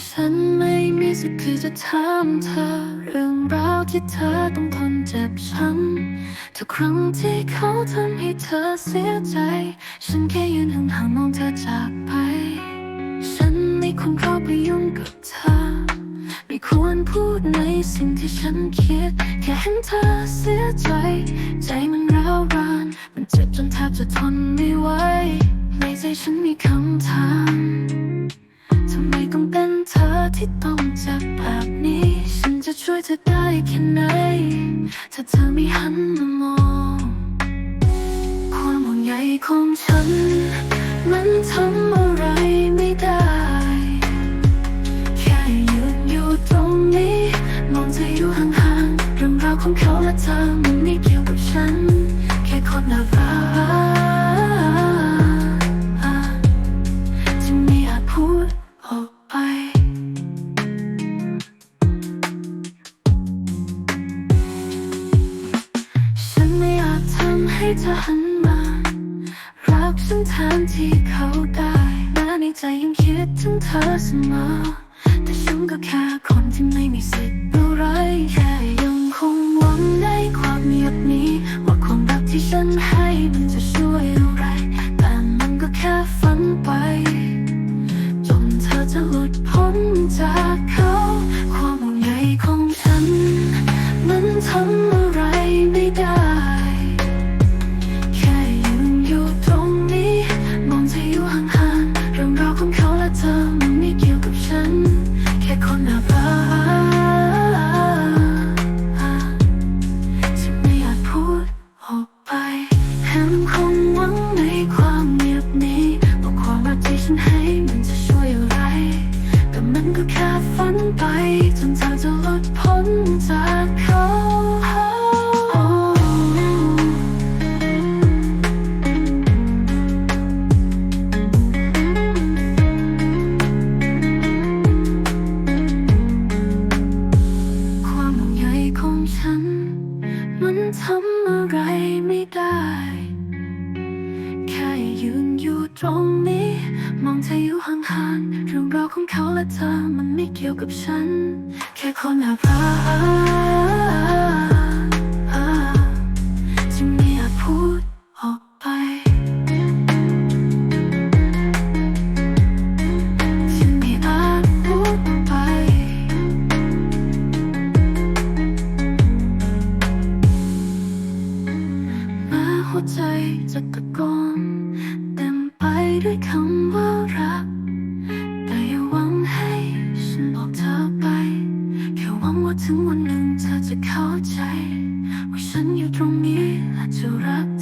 ฉันไม่มีสุดคือจะถามเธอ เรื่องราวที่เธอต้องทนเจ็บช้ำทุกครั้งที่เขาทำให้เธอเสียใจ ฉันแค่ยืนห่างๆมองเธอจากไป ฉันไม่ควรเข้าไปยุ่งกับเธอ ไม่ควรพูดในสิ่งที่ฉันคิด แค่เห็นเธอเสียใจ ใจมันร้าวราน มันเจ็บจนแทบจะทนไม่ไหวในใจฉันมีคำถาม จ็บแบบนี้ ฉันจะช่วยเธอได้แค่ไหน ถ้าเธอไม่หันมามองความห่วงใยของฉัน มันทำอะไรไม่ได้ แค่ยืนอยู่ตรงนี้ มองเธออยู่ห่างๆเรื่องราวของเขาและเธอมันไม่เกี่ยวกับฉัน แค่คนละรัก เธอหันมา รักฉันแทนที่เขาได้แม้ในใจยังคิดถึงเธอเสมอแต่ฉันก็แค่คนที่ไม่มีสิทธิ์รู้ไรแค่ยังคงหวังในความเงียบนี้ ว่าความรักที่ฉันให้มันจะช่วยอะไร แต่มันก็แค่ฝันไป จนเธอจะหลุดพ้นจากเขา ความห่วงใยของฉัน มันทำ จะไม่อาจพูดออกไปยังคงหวังในความเงียบนี้ว่าความรักที่ฉันให้มันจะช่วยอะไร แต่มันก็แค่ฝันไป จนเธอจะหลุดพ้นจากเขา ตรงนี้ มองเธออยู่ห่างๆเรื่องราวของเขาและเธอมันไม่เกี่ยวกับฉัน แค่คนน่ารัก ด้วยคำว่ารัก แต่อย่าหวังให้ฉันบอกเธอไป แค่หวังว่าถึงวันหนึ่งเธอจะเข้าใจ ว่าฉันอยู่ตรงนี้และจะรักเธอ